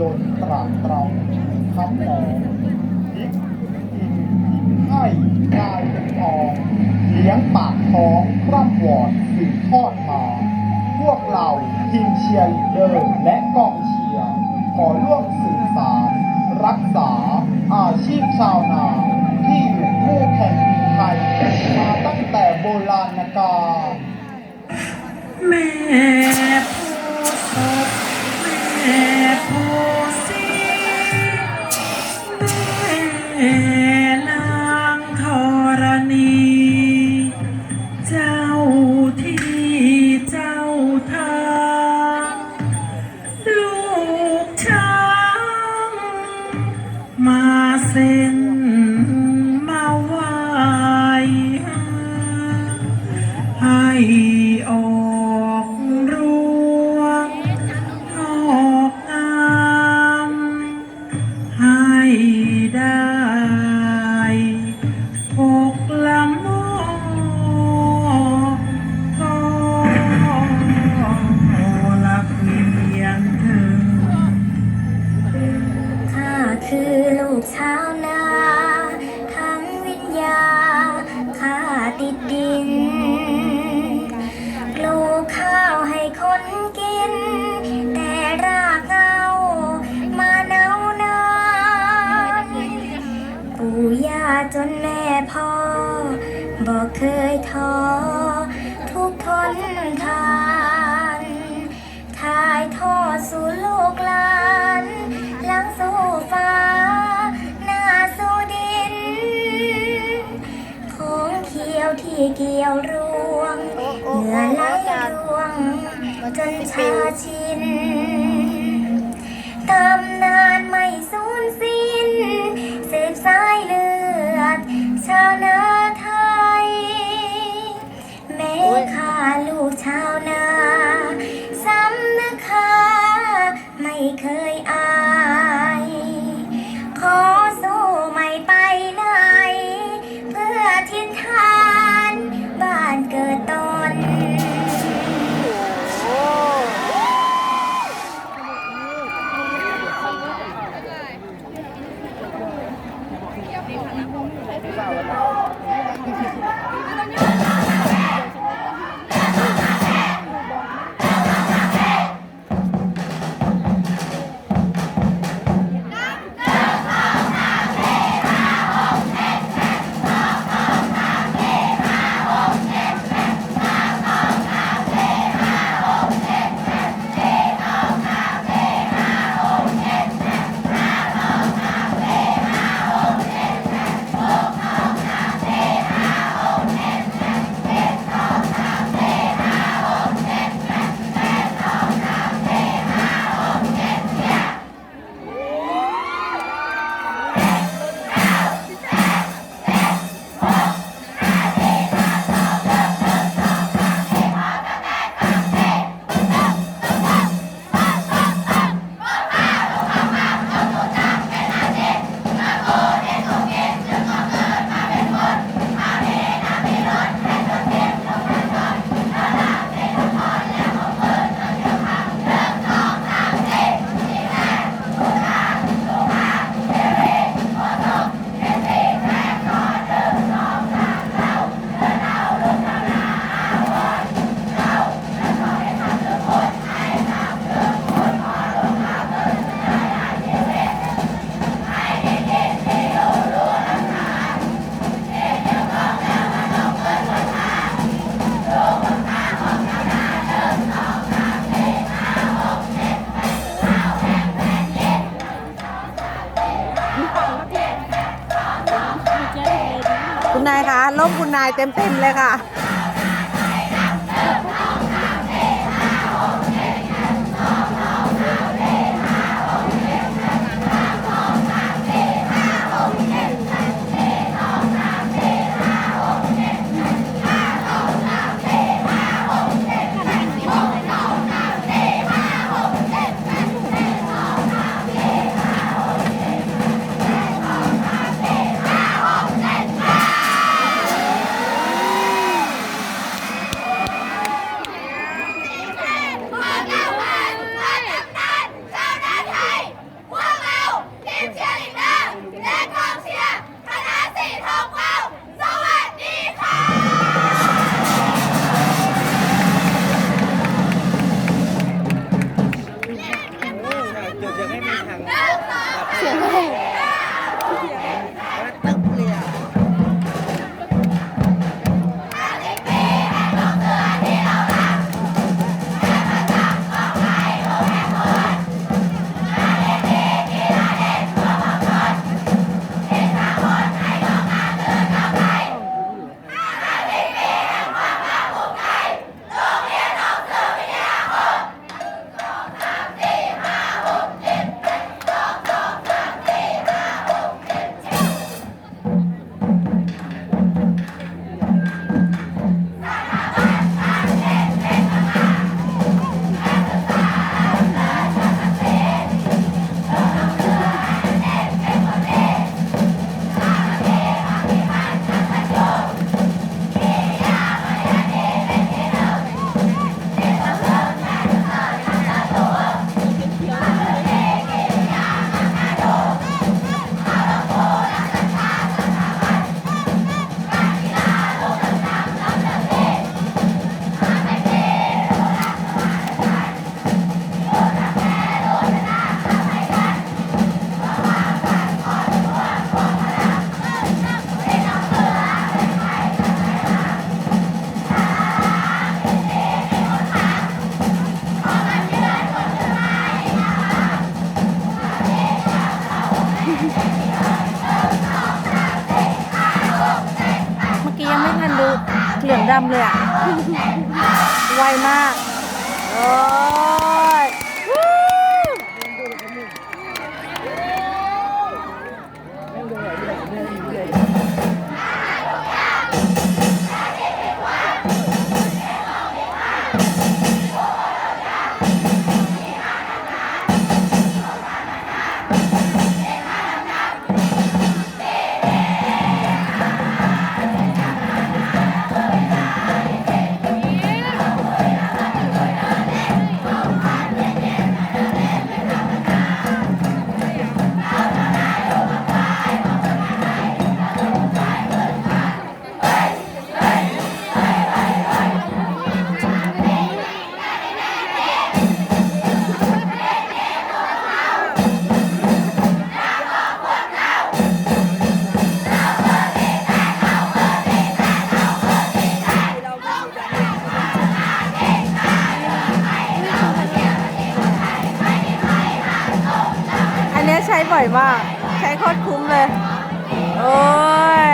ล้นตรากตรำคำหอมพริกกินกินให้กลายเป็นทองเลี้ยงปากท้องร่ำวอดสืบทอดมา พวกเราทีมเชียร์ลีดเดอร์และกองเชียร์ขอร่วมสืบสารรักษาอาชีพชาวนา ที่อยู่คู่แผ่นดินไทยมาตั้งแต่โบราณกาล ปู่ย่าจนแม่พ่อ บอกเคยท้อทุกทนทานถ่ายทอดสู่ลูกหลานหลังสู่ฟ้า หน้าสู่ดิน ของเขียวที่เกี่ยวรวงเหงื่อไหลรวง จนชาชินตำนานไม่สูญสิ้นาวนาไทย แม่ข้าลูกชาวนา นายเต็มๆเลยค่ะำเลยอะ ไวมาก โอ้ ใช้บ่อยมาก ใช้โคตรคุ้มเลย โอ้ย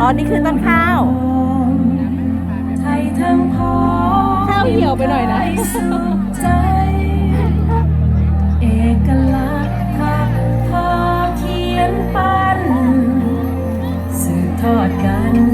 อ๋อ นี่คือต้นข้าวข้าวเหี่ยวไปหน่อยนะเอกลักษณ์พอเขียนปันสืบทอดกัน